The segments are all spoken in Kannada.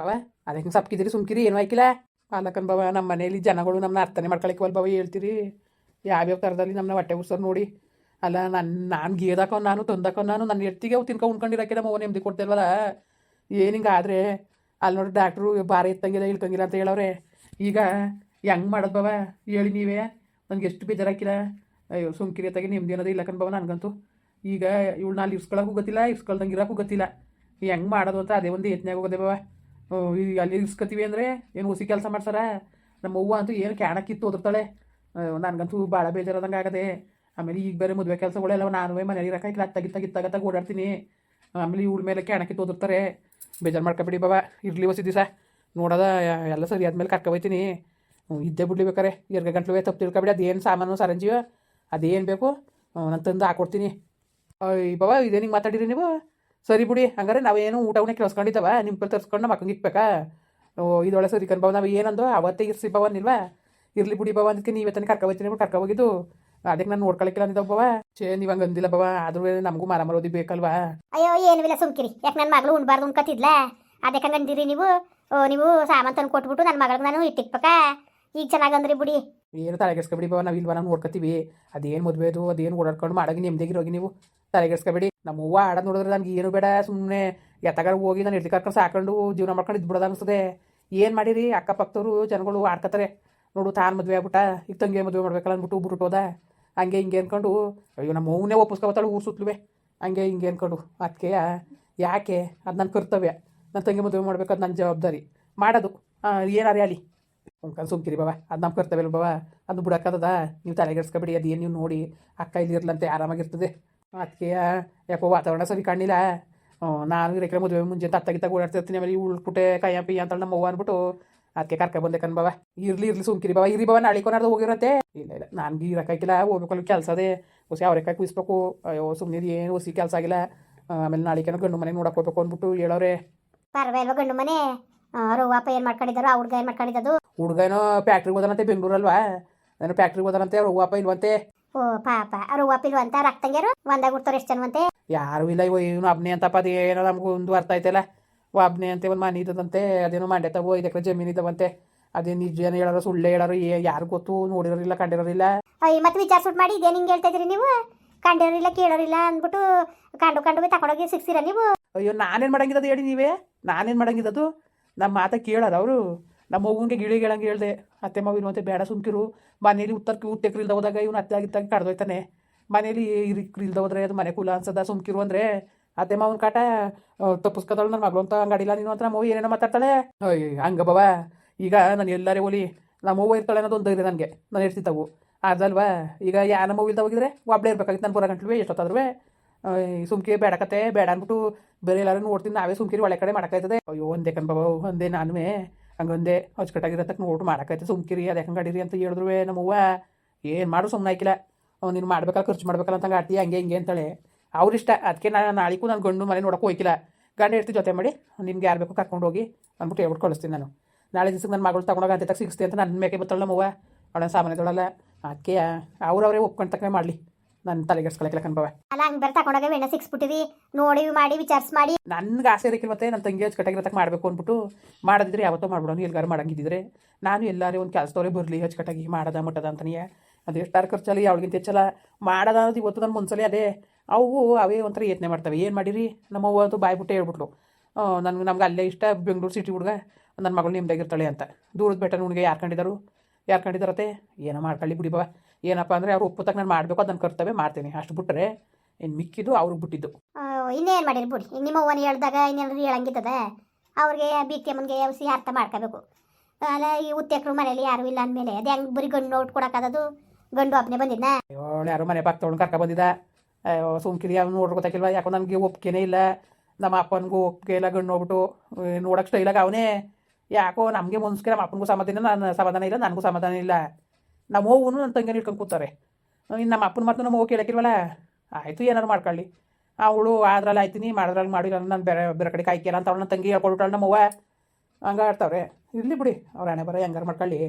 ಬಾವ? ಅದಕ್ಕೆ ಸಪ್ಕಿದಿರಿ, ಸುಮ್ಕಿರಿ, ಏನು ಹಾಕಿಲ್ಲ ಪಾಲಕನ್ ಬಾವ ನಮ್ಮ ಮನೇಲಿ ಜನಗಳು ನಮ್ಮನ್ನ ಅರ್ಥನೆ ಮಾಡ್ಕೊಳಕ್ಕೆ ಬಾವ ಹೇಳ್ತೀರಿ. ಯಾವ್ಯಾವ ಥರದಲ್ಲಿ ನಮ್ಮನ್ನ ಹೊಟ್ಟೆ ಉರ್ಸೋರು ನೋಡಿ. ಅಲ್ಲ ನನ್ನ ನಾನು ಗೀದಾಕೋ ನಾನು ತಂದಾಕೋ ನಾನು ನನ್ನ ಎತ್ತಿಗೆ ಅವು ತಿನ್ಕೊ ಉಣ್ಕೊಂಡಿರಕ್ಕೆ ನಮ್ಮ ಓನ್ ನೆಮ್ಮದಿ ಕೊಡ್ತೇವಲ್ಲ. ಏನು ಹಿಂಗೆ ಅಲ್ಲಿ ನೋಡಿ ಡಾಕ್ಟ್ರು ಭಾರ ಎತ್ತಂಗಿಲ್ಲ, ಇಳ್ಕಂಗಿಲ್ಲ ಅಂತ ಹೇಳವ್ರೆ. ಈಗ ಹೆಂಗೆ ಮಾಡೋದು ಬಾವ? ಹೇಳಿ ನೀವೇ. ನನಗೆ ಎಷ್ಟು ಬೇಜಾರಾಕಿಲ್ಲ. ಅಯ್ಯೋ, ಸುಮ್ಕಿರಿ ಎತ್ತಾಗೆ ನಿಮ್ದು ಏನಾದ್ರು ಇಲ್ಲ ಬಾವ ನನಗಂತೂ. ಈಗ ಇವಳು ನಾಲ್ಕು ಇರ್ಸ್ಕೊಳಕ್ಕೂ ಗೊತ್ತಿಲ್ಲ ಇರ್ಸ್ಕೊಳ್ದಂಗೆ ಇರೋಕ್ಕೂ ಗೊತ್ತಿಲ್ಲ ಹೆಂಗೆ ಮಾಡೋದು ಅಂತ ಅದೇ ಒಂದು ಯತ್ನಾಗ ಹೋಗೋದೆ ಬಾವ. ಅಲ್ಲಿ ಇಸ್ಕೊತೀವಿ ಅಂದರೆ ಏನು ಹುಸಿ ಕೆಲಸ ಮಾಡ್ಸಾರ? ನಮ್ಮ ಅವ್ವ ಅಂತೂ ಏನು ಕ್ಯಾಣಕ್ಕಿತ್ತು ಓದಿರ್ತಾಳೆ ನನಗಂತೂ ಭಾಳ ಬೇಜಾರದಂಗೆ ಆಗದೆ. ಆಮೇಲೆ ಈಗ ಬೇರೆ ಮದುವೆ ಕೆಲಸಗಳೆಲ್ಲ ನಾನು ಮನೇಲಿ ಇರೋಕ್ಕಾಗಿಲ್ಲ ಅತ್ತಾಗಿತ್ತ ಗಿತ್ತಾಗತ್ತಾಗ ಓಡಾಡ್ತೀನಿ. ಆಮೇಲೆ ಇವಳ ಮೇಲೆ ಕ್ಯಾಣಕ್ಕಿತ್ತು ಓದಿರ್ತಾರೆ ಬೇಜಾರು ಮಾಡ್ಕೊಬೇಡಿ ಬಾಬಾ ಇರಲಿ ಹೊಸ ದಿವಸ. ನೋಡೋದ ಎಲ್ಲ ಸರಿ ಆದ್ಮೇಲೆ ಕರ್ಕೊಬೈತೀನಿ ಇದ್ದೇ ಬಿಡ್ಲಿ ಬೇಕಾರೆ. ಎರಡು ಗಂಟ್ಲು ತಪ್ಪು ತಿಳ್ಕೊಬೇಡಿ, ಅದೇನು ಸಾಮಾನು ಸರಂಜೀವ ಅದೇನು ಬೇಕು ನಾನು ತಂದು ಹಾಕೊಡ್ತೀನಿ. ಅಯ್ಯ ಇದೇನಿಗೆ ಇದೇ ನಿಂಗೆ ಮಾತಾಡಿರಿ ನೀವು? ಸರಿ ಬಿಡಿ ಹಂಗಾರೆ ನಾವೇನು ಊಟವನ್ನೇ ಕೇಳಿಸ್ಕೊಂಡಿದ್ದವ? ನಿಮ್ಮ ಕಲ್ ತರಿಸ್ಕೊಂಡು ನಮ್ಮ ಅಕ್ಕಂಗೆ ಇಕ್ಬೇಕಾ ಓ ಇದೊಳೆ ಸರಿ ಕನ್ಬಾವ್ ಬಾವ ನಾವು ಏನಂದೋ ಅವತ್ತೇ ಇರ್ಸಿ ಬವ ಇಲ್ವಾ ಇರ್ಲಿ ಬಿಡಿ ಬವ ಅದಕ್ಕೆ ನೀವೇ ತಾನೇ ಕರ್ಕೊಬತ್ತೀನಿ ಕರ್ಕ ಹೋಗಿದ್ದು. ಅದಕ್ಕೆ ನಾನು ನೋಡ್ಕೊಳಕ್ಕಿಲ್ಲ ಅಂದಿದ್ದ ಬವ ಚೇ ನೀವು ಹಂಗೆ ಅಂದಿಲ್ಲ ಬವ ಆದ್ರೂ ನಮಗೂ ಮರ ಮರೋದಿ ಬೇಕಲ್ವಾ? ಅಯ್ಯೋ ಏನು ಇಲ್ಲ ಸುಮ್ಕಿರಿ. ಯಾಕೆ ನನ್ನ ಮಗಳು ಉಣ್ಬಾರ್ದು ಉಣ್ಕತಿದ್ಲ? ಅದಕ್ಕೆ ಹಂಗಂದಿರಿ ನೀವು? ಓ ನೀವು ಸಾಮಾನ್ ತಂದು ಕೊಟ್ಬಿಟ್ಟು ನನ್ನ ಮಗಳಿಗೆ ನಾನು ಇಟ್ಟಿಕ್ಬೇಕ? ಈಗ ಚೆನ್ನಾಗಂದ್ರಿ ಬಿಡಿ. ಏನು ತಲೆಗೆಸ್ಕೊಬಿಡಿ ಬವ ನಾವು ಇಲ್ವಾ? ನಾವು ನೋಡ್ಕೊತೀವಿ. ಅದೇನು ಮದುವೆದು ಅದೇನು ಓಡಾಡ್ಕೊಂಡು ಮಾಡಾಗಿ ನೆಮ್ಮದಿಗಿರೋಗಿ ನೀವು. ತಲೆಗೆಡ್ಸ್ಕೊಬೇಡಿ. ನಮ್ಮ ಹೂವು ಆಡೋದು ನೋಡಿದ್ರೆ ನನಗೆ ಏನು ಬೇಡ ಸುಮ್ಮನೆ ಎತ್ತಗಾರ ಹೋಗಿ ನಾನು ಇಡ್ಲಿ ಕರ್ಕೊಂಡು ಸಾಕೊಂಡು ಜೀವನ ಮಾಡ್ಕೊಂಡು ಇದ್ಬಿಡೋದು ಅನಿಸ್ತದೆ. ಏನು ಮಾಡಿರಿ? ಅಕ್ಕಪಕ್ಕದವರು ಜನಗಳು ಆಡ್ಕೊತಾರೆ ನೋಡು, ತಾನು ಮದುವೆ ಆಗ್ಬಿಟ್ಟ, ಈಗ ತಂಗಿ ಮದುವೆ ಮಾಡ್ಬೇಕಲ್ಲ ಅಂದ್ಬಿಟ್ಟು ಬಿಟ್ಬಿಟ್ಟೋದ ಹಂಗೆ ಹಿಂಗೆ ಅನ್ಕೊಂಡು, ಅಯ್ಯೋ, ನಮ್ಮ ಹೂವನ್ನೇ ಒಪ್ಪಿಸ್ಕೊಬತ್ತಾಳು ಊರು ಸುತ್ತಲುವೆ ಹಂಗೆ ಹಿಂಗೆ ಅನ್ಕೊಂಡು ಅದಕ್ಕೆ ಯಾಕೆ? ಅದು ನನ್ನ ಕರ್ತವ್ಯ. ನನ್ನ ತಂಗಿ ಮದುವೆ ಮಾಡ್ಬೇಕು ಅದು ನನ್ನ ಜವಾಬ್ದಾರಿ. ಮಾಡೋದು. ಏನಾರೇ ಅಲ್ಲಿ ಉಂಕನ್ ಸುಮ್ಕಿರಿ ಬಾಬಾ ಅದು ನಮ್ಮ ಕರ್ತವ್ಯ ಬಾಬಾ ಅದು ಬಿಡೋಕ್ಕದ ನೀವು ತಲೆಗೆಡ್ಸ್ಕೊಬೇಡಿ, ಅದು ಏನು ನೀವು ನೋಡಿ. ಅಕ್ಕ ಇಲ್ಲಿ ಇರ್ಲಂತೆ, ಆರಾಮಾಗಿರ್ತದೆ. ಅದಕ್ಕೆ ಯಾಕೋ ವಾತಾವರಣ ಸರಿ ಕಾಣಿಲ್ಲ ಹ್ಮ್, ನಾನು ಇರಕ್ಕೆ ಮದುವೆ ಮುಂಜೆ ತತ್ತ ಗಿತ್ತ ಓಡಾಡ್ತಿರ್ತೀನಿ ಆಮೇಲೆ ಉಳ್ಬಿಟ್ಟೆ ಕೈಯ ಪಿಯ ಅಂತ ನಮ್ಮ ಅವ್ವ ಅಂದ್ಬಿಟ್ಟು ಅದಕ್ಕೆ ಕರ್ಕ ಬಂದೆ ಕಣ್ ಬಾವ ಇರ್ಲಿ ಇರ್ಲಿ ಸುಮ್ಕಿರಿ ಬಾವ ಇರಿ ಬಾವ ನಾಳೆ ಕೊನಾರ್ದು ಹೋಗಿರತ್ತೆ ಇಲ್ಲ ಇಲ್ಲ ನಾನು ಇರೋಕ್ಕಾಗಿಲ್ಲ ಹೋಗ್ಬೇಕು ಕೆಲಸ ಅದೇ ಹೊಸಿ ಅವ್ರೆಕಾಯಿ ಕುಯಿಸ್ಬೇಕು ಅಯ್ಯೋ ಸುಮ್ಮನೆ ಏನು ಹೊಸಿ ಕೆಲಸ ಆಗಿಲ್ಲ ಆಮೇಲೆ ನಾಳೆಕೇನೋ ಗಂಡು ಮನೆ ನೋಡಕ್ಕೆ ಹೋಗ್ಬೇಕು ಅಂದ್ಬಿಟ್ಟು ಹೇಳೋರೆ ಪರವಾಗಿಲ್ವ ಗಂಡು ಮನೆ ಅವ್ರಪ್ಪ ಏನು ಮಾಡ್ಕೊಂಡಿದ್ದಾರೋ ಆ ಹುಡುಗ ಏನು ಮಾಡ್ಕೊಂಡಿದ್ದು ಹುಡುಗನೋ ಫ್ಯಾಕ್ಟ್ರಿಗೆ ಹೋದನಂತೆ ಬೆಂಗಳೂರಲ್ವಾ ನಾನು ಫ್ಯಾಕ್ಟ್ರಿಗೆ ಹೋದನಂತೆ ಅವ್ರ ಹೂವಪ್ಪ ಇಲ್ವಂತೆ ಓ ಪಾಪ. ಅವ್ರು ರವ್ವಪ್ಪ ಅಂತ ರಕ್ತಂಗ್ಯಾರು ಒಂದಾಗ ಬಿಡ್ತಾರೆ ಎಷ್ಟು ಜನವಂತೆ ಯಾರು ಇಲ್ಲ ಇವ ಇವನು ಅಬ್ನೆ ಅಂತಪ್ಪ ಅದೇನೋ ನಮಗೂ ಒಂದು ಅರ್ಥ ಆಯ್ತಲ್ಲ. ಒಬ್ನೆ ಅಂತ ಒಂದು ಮನೆ ಇದ್ದದಂತೆ ಅದೇನೋ ಮಂಡ್ಯ ತಗೋ ಜಮೀನು ಇದ್ದವಂತೆ. ಅದೇ ನಿಜ ಹೇಳೋರು ಸುಳ್ಳು ಹೇಳೋರು ಏ ಯಾರು ಗೊತ್ತು ನೋಡಿರೋರಿಲ್ಲ ಕಂಡಿರೋರಿಲ್ಲ. ಅಯ್ಯ ಮತ್ತೆ ವಿಚಾರಿಸ್ಬಿಟ್ಟು ಮಾಡಿ ಇದೇನು ಹಿಂಗೆ ಹೇಳ್ತಾ ಇದ್ರಿ ನೀವು? ಕಂಡಿರೋರಿಲ್ಲ ಕೇಳೋರಿಲ್ಲ ಅಂದ್ಬಿಟ್ಟು ಕಂಡು ಕಂಡು ತಕೊಂಡೋಗಿ ಸಿಕ್ಸಿರ ನೀವು? ಅಯ್ಯೋ ನಾನೇನು ಮಾಡಂಗಿದ್ದದು ಹೇಳಿ ನೀವೇ? ನಾನೇನು ಮಾಡಂಗಿದ್ದದು? ನಮ್ಮ ಮಾತ ಕೇಳೋರು ಅವರು. ನಮ್ಮ ಗಿಳಿ ಹೇಳಂಗೆ ಹೇಳ್ದೆ, ಅತ್ತೆ ಮಗು ಇರುವಂತೆ ಬೇಡ ಸುಮ್ಕಿರು. ಮನೇಲಿ ಉತ್ತರಕ್ಕೆ ಉತ್ತಕ್ರು ಇಲ್ದ ಹೋದಾಗ ಇವನು ಅತ್ತೆ ಆಗಿತ್ತಾಗ ಕಡ್ದೋಯ್ತಾನೆ. ಮನೇಲಿ ಇಲ್ದ ಹೋದ್ರೆ ಅದು ಮನೆ ಕುಲ ಅನ್ಸದ ಸುಮ್ಕಿರು ಅಂದರೆ. ಅತ್ತೆ ಮಾವನ ಕಾಟ ತಪ್ಪಿಸ್ಕೊತಾಳು ನನ್ನ ಮಗಳು ಅಂತ ಅಂಗಡಿಲ್ಲ ನೀನು ಅಂತ ನಮ್ಮ ಮಗು ಏನೇನೋ ಮಾತಾಡ್ತಾಳೆ. ಅಯ್ಯ, ಹಂಗ ಬವ. ಈಗ ನಾನು ಎಲ್ಲರೇ ಹೋಲಿ ನಮ್ಮ ಮಗು ಇರ್ತಾಳೆ ಅನ್ನೋದು ಒಂದು ಧೈರ್ಯ ನನಗೆ. ನಾನು ಇರ್ತಿತ್ತವು ಅದಲ್ವಾ ಈಗ ಯಾ ಅವ್ವ ಇಲ್ದ ಹೋಗಿದ್ರೆ ಒಬ್ಬಳೇ ಇರ್ಬೇಕಾಗಿತ್ತು ನಾನು ಪುರ ಗಂಟ್ಲು ಎಷ್ಟೊತ್ತಾದ್ರೂ ಸುಮ್ಕಿ ಬೇಡಕತ್ತೆ ಬೇಡ ಅಂದ್ಬಿಟ್ಟು ಬೇರೆ ಎಲ್ಲರೂ ನೋಡ್ತೀನಿ ನಾವೇ ಸುಮ್ಕಿರಿ, ಒಳ್ಳೆ ಕಡೆ ಮಾಡಕ್ಕಾಯ್ತದೆ. ಅಯ್ಯೋ, ಒಂದೇ ಕಣ್ ಬಾಬು, ಒಂದೇ ನಾನುವೇ. ಹಂಗೊಂದೇ ಅಚ್ಚುಕಟ್ಟಾಗಿರತ್ತಕ್ಕೆ ಊಟ ಮಾಡಕ್ಕೈತೆ ಸುಮ್ಕಿರಿ, ಅದು ಹೆಂಗೆ ಅಡೀರಿ ಅಂತ ಹೇಳಿದ್ರು ನಮ್ಮವ್ವ. ಏನು ಮಾಡು ಸುಮ್ಮನೆ ಆಯ್ಕಿಲ್ಲ ನೀನು ಮಾಡ್ಬೇಕಲ್ಲ, ಖರ್ಚು ಮಾಡ್ಬೇಕಲ್ಲ ಅಂತ ಆಡ್ತೀಯ ಹಂಗೆ ಹಿಂಗೆ ಅಂತೇಳಿ. ಅವ್ರಿಷ್ಟ ಅದಕ್ಕೆ ನಾನು ನಾಳೆಗೂ ನಾನು ಗಂಡು ಮನೆ ನೋಡೋಕೆ ಹೋಯ್ಕಿಲ್ಲ ಗಂಡ ಹೇಳ್ತಿ ಜೊತೆ ಮಾಡಿ, ನಿಮ್ಗೆ ಯಾರು ಬೇಕು ಕರ್ಕೊಂಡು ಹೋಗಿ ಅಂದ್ಬಿಟ್ಟು ಹೇಳ್ಬಿಟ್ಟು ಕಳಿಸ್ತೀನಿ ನಾನು. ನಾಳೆ ದಿವಸಕ್ಕೆ ನನ್ನ ಮಗಳು ತಗೊಂಡೋಗಿ ಅಂತ ಸಿಗಿಸ್ತೀನಿ ಅಂತ ನನ್ನ ಮೇಕೆ ಬತ್ತಳ ನಮ್ಮವ್ವ. ಅವಳ ಸಾಮಾನ್ಯದೊಳಲ್ಲ. ಅದಕ್ಕೆ ಅವ್ರವರೇ ಒಪ್ಕೊಂಡು ತಕ್ಕನೇ ಮಾಡಲಿ. ನನ್ನ ತಲೆಗೆಡ್ಸ್ಕೊಳಕ್ಕೆ ಕಣ್ಬವ ಅಲ್ಲ ಹಂಗೆ ಬೇರೆ ತಗೊಂಡೋಗಿ ಎಣ್ಣೆ ಸಿಕ್ಸ್ಬಿಟ್ಟಿರಿ ನೋಡಿ ಮಾಡಿ ವಿಚಾರಿಸಿ ಮಾಡಿ. ನನ್ಗೆ ಆಸೆ ಇರಕ್ಕೆ ಮತ್ತೆ ನನ್ನ ತಂಗಿ ಅಚ್ಚುಕಟ್ಟಾಗಿರತಕ್ಕ ಮಾಡಬೇಕು ಅಂದ್ಬಿಟ್ಟು ಮಾಡದಿದ್ರೆ ಯಾವತ್ತೋ ಮಾಡ್ಬಿಡೋನು ಎಲ್ಗಾರು ಮಾಡಂಗಿದ್ದಿದ್ರೆ. ನಾನು ಎಲ್ಲಾರೇ ಒಂದು ಕೆಲಸದವ್ರೆ ಬರಲಿ ಅಚ್ಚುಕಟ್ಟಾಗಿ ಮಾಡದ ಮುಟ್ಟದ ಅಂತನಿಯ ಅದು ಎಷ್ಟಾರು ಖರ್ಚಲ್ಲಿ ಅವಳಿಗಿಂತ ಹೆಚ್ಚಲ್ಲ. ಮಾಡದ ಅನ್ನೋದು ಇವತ್ತು ನನ್ನ ಮುನ್ಸಲಿ ಅದೇ. ಅವು ಅವೇ ಒಂಥರ ಯತ್ನೆ ಮಾಡ್ತವೆ. ಏನು ಮಾಡಿರಿ? ನಮ್ಮ ಅವ್ವ ಅಂತೂ ಬಾಯ್ಬಿಟ್ಟೆ ಹೇಳ್ಬಿಟ್ಲು. ನನಗೆ ನಮ್ಗೆ ಅಲ್ಲೇ ಇಷ್ಟ ಬೆಂಗಳೂರು ಸಿಟಿ ಹುಡುಗ ನನ್ನ ಮಗಳು ನಿಮ್ದಾಗಿರ್ತಾಳೆ ಅಂತ. ದೂರದ ಬೆಟ್ಟ ನುಣಿಗೆ ಯಾರು ಕಂಡಿದ್ದಾರು ಯಾರು ಕಂಡಿದ್ದಾರತ್ತೆ? ಏನೋ ಮಾಡ್ಕೊಳ್ಳಿ ಬಿಡಿ ಬಾ ಏನಪ್ಪ ಅಂದರೆ ಅವ್ರು ಒಪ್ಪುತ್ತಾಗ ನಾನು ಮಾಡಬೇಕು ಅದನ್ನು ಕರ್ತವ್ಯ ಮಾಡ್ತೀನಿ. ಅಷ್ಟು ಬಿಟ್ಟರೆ ಇನ್ನು ಮಿಕ್ಕಿದ್ದು ಅವ್ರಿಗೆ ಬಿಟ್ಟಿದ್ದು. ಇನ್ನೇನು ಮಾಡಿರಿ ಬಿಡಿ. ನಿಮ್ಮ ಅವ್ವನ ಹೇಳ್ದಾಗ ಇನ್ನೇನಾದ್ರು ಹೇಳಂಗಿದ್ದದ? ಅವ್ರಿಗೆ ಬೀಕ್ತಿ ಅಮ್ಮನಿಗೆ ಔಸಿ ಅರ್ಥ ಮಾಡ್ಕೋಬೇಕು. ಅಲ್ಲ ಈ ಉತ್ತೇಕರು ಮನೇಲಿ ಯಾರು ಇಲ್ಲ ಅಂದಮೇಲೆ ಅದು ಹೆಂಗೆ ಬರೀ ಗಂಡು ನೋಟ್ ಕೊಡೋಕ್ಕಾಗದು ಗಂಡು ಒಬ್ಬನೇ ಬಂದಿದ್ದ ಅವಳು ಯಾರು ಮನೆ ಪಕ್ಕ ತೊಗೊಂಡು ಕರ್ಕೊ ಬಂದಿದ್ದ. ಸುಮ್ಕಿರಿ ಅವ್ನು ನೋಡ್ರಿ ಗೊತ್ತಾಗಿಲ್ವ ಯಾಕೋ ನನಗೆ ಒಪ್ಪಿಗೆನೇ ಇಲ್ಲ. ನಮ್ಮ ಅಪ್ಪನಿಗೂ ಒಪ್ಪಿಗೆ ಇಲ್ಲ ಗಂಡು ಹೋಗ್ಬಿಟ್ಟು ನೋಡೋಕೆ ಸ್ಟೈಲಾಗ ಅವನೇ. ಯಾಕೋ ನಮಗೆ ಮುನ್ಸ್ಕೆ ನಮ್ಮ ಅಪ್ಪನಿಗೂ ಸಮಾಧಾನ ನಾನು ಸಮಾಧಾನ ಇಲ್ಲ, ನನಗೂ ಸಮಾಧಾನ ಇಲ್ಲ. ನಮ್ಮ ಹೋಗುನು ನನ್ನ ತಂಗಿನ ಇಟ್ಕೊಂಡು ಕೂತಾರೆ. ಇನ್ನು ನಮ್ಮ ಅಪ್ಪನ ಮಾತು ನಮ್ಮ ಹೋಗಿ ಕೇಳಕ್ಕಿಲ್ವಲ್ಲ? ಆಯಿತು ಏನಾರು ಮಾಡ್ಕೊಳ್ಳಿ. ಅವಳು ಅದ್ರಲ್ಲಿ ಆಯ್ತೀನಿ ಮಾಡಿದ್ರಲ್ಲಿ ಮಾಡಿಲ್ಲ ನಾನು ಬೇರೆ ಬೇರೆ ಕಡೆ ಕಾಯ್ಕಿಲ್ಲ ಅಂತ ಅವಳು ನನ್ನ ತಂಗಿ ಹೇಳ್ಕೊಟ್ಟಾಳೆ ನಮ್ಮವ್ವ ಹಂಗೆ ಆಡ್ತಾವ್ರೆ. ಇರಲಿ ಬಿಡಿ, ಅವ್ರು ಹಣೆ ಬರ, ಹೆಂಗಾರು ಮಾಡ್ಕೊಳ್ಳಿ.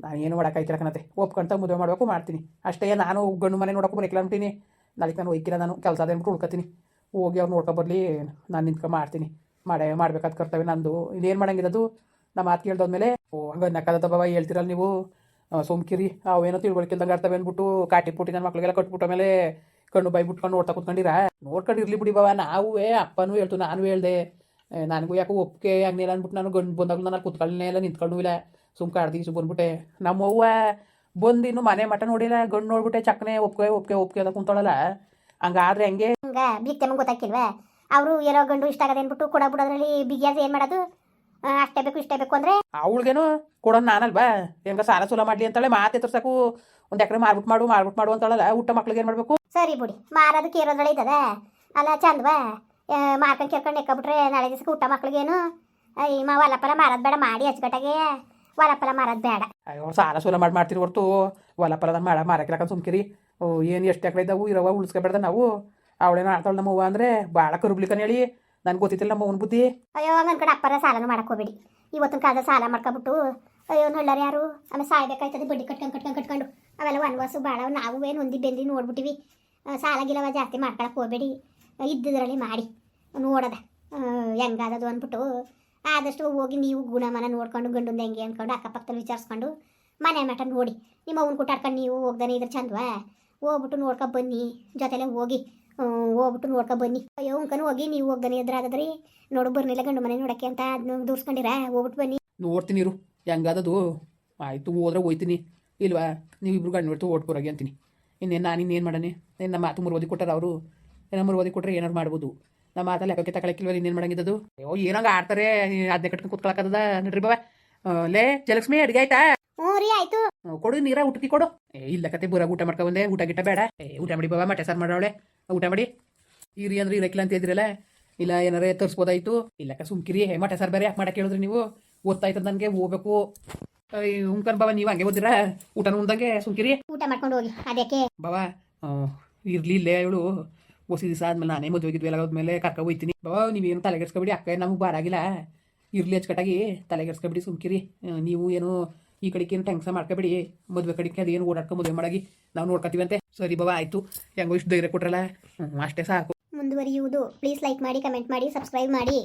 ನಾನು ಏನು ಮಾಡೋಕ್ಕಾಯ್ತಿಲ್ಲ ಕಣತೆ. ಒಪ್ಕೊಂತ ಮದುವೆ ಮಾಡಬೇಕು, ಮಾಡ್ತೀನಿ. ಅಷ್ಟೇ, ನಾನು ಗಂಡು ಮನೆ ನೋಡೋಕೆ ಬರಕ್ಕಿಲ್ಲ ಅಂತೀನಿ. ನಾಳೆ ನಾನು ಒಯ್ಕಿಲ್ಲ ನಾನು ಕೆಲಸ ಅದೇ ಅಂದ್ಬಿಟ್ಟು ಉಳ್ಕೊತೀನಿ. ಹೋಗಿ ಅವ್ರು ನೋಡ್ಕೊ ಬರಲಿ, ನಾನು ನಿಂತ್ಕೊಂಡು ಮಾಡ್ತೀನಿ. ಮಾಡೇ ಮಾಡ್ಬೇಕಾದ ಕರ್ತವ್ಯ ನಂದು. ಇನ್ನೇನು ಮಾಡಂಗಿರೋದು ನಮ್ಮ ಮಾತು ಕೇಳ್ದೋದ್ಮೇಲೆ, ಓ ಹಂಗೆ ನಕ್ಕದ ಬಾಬಾ ಹೇಳ್ತಿರಲ್ಲ ನೀವು? ಸೋಮ್ಕಿರಿ. ಅವೇನೋ ತಿಳ್ಕೊಳ್ಕಿಲ್ದಂಗೆ ಅರ್ಥವೆ ಅಂದ್ಬಿಟ್ಟು ಕಾಟಿ ಪುಟ್ಟಿ ನನ್ನ ಮಕ್ಳಿಗೆಲ್ಲ ಕಟ್ಬಿಟ್ಟ ಮೇಲೆ ಕಣ್ಣು ಬೈ ಬಿಟ್ಕೊಂಡು ನೋಡ್ತಾ ಕೂತ್ಕೊಂಡಿರ? ನೋಡ್ಕೊಂಡಿರ್ಲಿ ಬಿಡಿ ಬಾಬಾ ನಾವು ಅಪ್ಪನೂ ಹೇಳ್ತು, ನಾನು ಹೇಳ್ದೆ. ನನಗೂ ಯಾಕೋ ಒಪ್ಪಿಗೆ ಹಂಗೇನ ಅಂದ್ಬಿಟ್ಟು ನಾನು ಗಂಡು ಬಂದಾಗ ನಾನು ಕೂತ್ಕೊಳ್ಳೇ ಇಲ್ಲ, ನಿಂತ್ಕೊಂಡು ಇಲ್ಲ. ಸುಮ್ ಕಾಡ್ದಿ ಸುಮ್ ಬಂದ್ಬಿಟ್ಟೆ. ನಮ್ಮವ್ವ ಬಂದು ಇನ್ನು ಮನೆ ಮಠ ನೋಡಿಲ್ಲ, ಗಂಡು ನೋಡ್ಬಿಟ್ಟೆ, ಚಕ್ನೆ ಒಪ್ಕೆ ಒಪ್ಕೆ ಒಪ್ಕೆ ಅಂತ ಕುಂತಾಳಲ್ಲ ಹಂಗಾದ್ರೆ ಹಂಗೆ? ಗೊತ್ತಾಕಿಲ್ವಾ ಅವರು ಏನೋ ಗಂಡು ಇಷ್ಟ ಆಗದೆ ಅಂದ್ಬಿಟ್ಟು ಕೊಡ ಬಿಡೋದ್ರಲ್ಲಿ ಬಿಗಿಯಾದ ಏನು ಮಾಡೋದು? ಅಷ್ಟೇ ಬೇಕು ಇಷ್ಟೇ ಬೇಕು ಅಂದರೆ? ಅವಳಿಗೇನು? ಕೊಡೋದು ನಾನಲ್ವಾ? ಹೆಂಗ ಸಾಲ ಸೂಲ ಮಾಡಲಿ ಅಂತಾಳೆ ಮಾತೆ ತರ್ಸಕು ಒಂದು ಎಕರೆ ಮಾರ್ಬಿಟ್ಟು ಮಾಡು ಮಾರ್ಬಿಟ್ಟು ಮಾಡು ಅಂತಾಳಲ್ಲ ಊಟ ಮಕ್ಳಿಗೆ ಏನು ಮಾಡಬೇಕು? ಸರಿ ಬಿಡಿ ಮಾರೋದಕ್ಕೆ ಇರೋದ್ರೊಳೆ ಇದ್ದದ ಅಲ್ಲ ಚಂದವಾ ಮಾರ್ಕೊಂಡು ಕೇಳ್ಕೊಂಡು ಎಕ್ಕಬಿಟ್ರೆ ನಾಳೆ ದಿವಸಕ್ಕೆ ಊಟ ಮಕ್ಳಿಗೇನು? ಈ ಮಾ ಹೊಲಪಲ ಮಾರೋದು ಬೇಡ ಮಾಡಿ ಅಚ್ಚುಕಟ್ಟಾಗೆ. ಹೊಲಪಲ ಮಾರೋದು ಬೇಡ. ಅಯ್ಯೋ ಸಾಲ ಸೂಲ ಮಾಡಿ ಮಾಡ್ತೀರಿ ಹೊರ್ತು. ಹೊಲ ಪಲದ ಮಾಡ ಮಾರಕ್ಕೆ ಸುಮ್ಕಿರಿ. ಏನು ಎಷ್ಟು ಎಕರೆ ಇದ್ದಾವು ಇರವ ಉಳಿಸ್ಕೊಬೇಡ್ದ ನಾವು. ಅವಳೇನೋ ಆಡ್ತಾಳೆ ನಮ್ಮ ಅವ್ವ ಅಂದರೆ ಭಾಳ ಹೇಳಿ. ನನ್ಗೆ ಗೊತ್ತಿತ್ತಿಲ್ಲ ನಮ್ಮ ಅವ್ನ ಬುದ್ಧಿ. ಅಯ್ಯೋ ಹಂಗನ್ ಕಡೆ ಅಪ್ಪರ ಸಾಲನು ಮಾಡಕ್ ಹೋಗ್ಬೇಡಿ. ಇವತ್ತಿನ ಕಾಲದ ಸಾಲ ಮಾಡ್ಕೊಬಿಟ್ಟು, ಅಯ್ಯೋ ನಳ್ಳಾರ ಯಾರು? ಆಮೇಲೆ ಸಾಯ್ಬೇಕಾಯ್ತದೆ ಬಡ್ಡಿ ಕಟ್ಕೊಂಡು ಕಟ್ಕೊಂಡು ಕಟ್ಕೊಂಡು. ಅವೆಲ್ಲ ವನವಾಸು ಭಾಳ ನಾವು ಏನು ಹೊಂದಿ ಬೆಂದಿ ನೋಡ್ಬಿಟ್ಟಿವಿ. ಸಾಲ ಗಿಲವ ಜಾಸ್ತಿ ಮಾಡ್ಕೊಳಕ್ ಹೋಗ್ಬೇಡಿ. ಇದ್ದಿದ್ರಲ್ಲಿ ಮಾಡಿ. ನೋಡದ. ಹೆಂಗಾದದು ಅಂದ್ಬಿಟ್ಟು ಆದಷ್ಟು ಹೋಗಿ ನೀವು ಗುಣಮನ ನೋಡ್ಕೊಂಡು, ಗಂಡಂದು ಹೆಂಗೆ ಅಂದ್ಕೊಂಡು ಅಕ್ಕಪಕ್ಕದಲ್ಲಿ ವಿಚಾರಿಸ್ಕೊಂಡು, ಮನೆ ಮಠ ನೋಡಿ. ನಿಮ್ಮ ಅವ್ನ ಕುಟ್ಟಾಡ್ಕೊಂಡು ನೀವು ಹೋಗ್ದಾನೆ ಇದ್ರೆ ಚಂದವಾ? ಹೋಗ್ಬಿಟ್ಟು ನೋಡ್ಕೊ ಬನ್ನಿ. ಜೊತೆಲೆ ಹೋಗಿ. ಹೋಗ್ಬಿಟ್ಟು ನೋಡ್ಕೊ ಬನ್ನಿ. ಅಯ್ಯೋ ಉಂಕನು ಹೋಗಿ ನೀವು ಹೋಗ್ದಾನೆ ಎದುರಾಗದ್ರಿ ನೋಡು ಬರ್ನಿಲ್ಲ ಗಂಡು ಮನೆ ನೋಡಕ್ಕೆ ಅಂತ ಅದನ್ನ ದೂರ್ಸ್ಕೊಂಡಿರ? ಹೋಗ್ಬಿಟ್ಟು ಬನ್ನಿ. ನೋಡ್ತೀನಿ ಇರು. ಹೆಂಗದದು? ಆಯಿತು ಹೋದ್ರೆ ಹೋಯ್ತೀನಿ. ಇಲ್ವಾ? ನೀವಿಬ್ರು ಗಂಡು ಹೊಡ್ತು ಓಡ್ಕೊರಾಗಿ ಅಂತೀನಿ. ಇನ್ನೇನು ನಾನು ಇನ್ನೇನು ಮಾಡೋಣ ಏನು ನಮ್ಮ ಮಾತು ಓದಿ ಕೊಟ್ಟಾರ ಅವರು? ಏನೋ ಮುರುವದಿ ಕೊಟ್ಟರೆ ಏನಾರು ಮಾಡ್ಬೋದು? ನಮ್ಮ ಮಾತಲ್ಲಿ ಲೆಕ್ಕಕ್ಕೆ ತಗೊಳಕ್ಕಿಲ್ವ ಇನ್ನೇನು ಮಾಡಂಗಿದ್ದದು? ಅಯ್ಯೋ ಏನಂಗೆ ಆಡ್ತಾರೆ? ಅದನ್ನೇ ಕಟ್ಕೊಂಡು ಕೂತ್ಕೊಳಕ್ಕದ ನಡ್ರಿ ಆ, ಲೇ ಜಲಕ್ಷ್ಮಿ ಅಡುಗೆ ಆಯ್ತಾ? ಹ್ಞೂ ರೀ ಆಯ್ತು. ಕೊಡು ನೀರ ಊಟಕ್ಕೆ ಕೊಡು. ಏ ಇಲ್ಲ ಕತೆ ಬುರಾಗ ಊಟ ಮಾಡ್ಕೊಂಬಂದೆ ಊಟ ಗಿಟ್ಟ ಬೇಡ. ಏ ಊಟ ಮಾಡಿ ಬಾಬಾ ಮಟ್ಟೆ ಸಾರು ಮಾಡೋಳೆ. ಊಟ ಮಾಡಿ. ಇರಿ ಅಂದ್ರೆ ಇರಕ್ಕಿಲ್ಲ ಅಂತ ಇದ್ರಲ್ಲ ಇಲ್ಲ ಏನಾರೇ ತರಿಸ್ಬೋದಾಯ್ತು? ಇಲ್ಲಕ್ಕ ಸುಮ್ಕಿರಿ. ಹೇ ಮಟೆ ಸಾರು ಬೇರೆ ಯಾಕೆ ಮಾಡಕ್ಕೆ ಹೇಳಿದ್ರಿ ನೀವು? ಓದ್ತಾಯ್ತದ ನನಗೆ ಹೋಗ್ಬೇಕು. ಹುಂಕನ್ ಬಾಬಾ ನೀವು ಹಂಗೆ ಓದಿರಾ ಊಟ ಉಂದಂಗೆ ಸುಮ್ಕಿರಿ. ಊಟ ಮಾಡ್ಕೊಂಡು ಹೋಗಿ ಅದಕ್ಕೆ ಬಾಬಾ ಇರ್ಲಿ ಇಲ್ಲೇ ಇವಳು. ಹೊಸ ದಿವಸ ಆದ್ಮೇಲೆ ನಾನೇ ಮದುವೆ ಹೋಗಿದ್ವಿ ಎಲ್ಲ ಹೋದ್ಮೇಲೆ ಕರ್ಕ ಹೋಯ್ತೀನಿ. ಬಾಬಾ ನೀವೇನು ತಲೆಗೆಡ್ಸ್ಕೊಬಿಡಿ ಅಕ್ಕ ನಮಗೆ ಬಾರಾಗಿಲ್ಲ ಇರ್ಲಿ ಅಚ್ಚುಕಟ್ಟಾಗಿ ತಲೆಗೆಡ್ಸ್ಕೊಬಿಡಿ ಸುಮ್ಕಿರಿ. ನೀವು ಏನು ಈ ಕಡೆಗೆ ಏನು ಟೆನ್ಷನ್ ಮಾಡ್ಕೊಬೇಡಿ. ಮದುವೆ ಕಡೆಗೆ ಅದೇನು ಓಡಾಡ್ಕೊ ಮದುವೆ ಮಾಡಾಗಿ ನಾವು ನೋಡ್ಕೊತೀವಂತೆ. ಸರಿ ಬಾಬಾ ಆಯ್ತು. ಹೆಂಗೋ ಇಷ್ಟು ಧೈರ್ಯ ಕೊಟ್ರಲ್ಲ. ಅಷ್ಟೇ ಸಾಕು. ಮುಂದುವರಿಯುವುದು. ಪ್ಲೀಸ್ ಲೈಕ್ ಮಾಡಿ ಕಮೆಂಟ್ ಮಾಡಿ ಸಬ್ಸ್ಕ್ರೈಬ್ ಮಾಡಿ.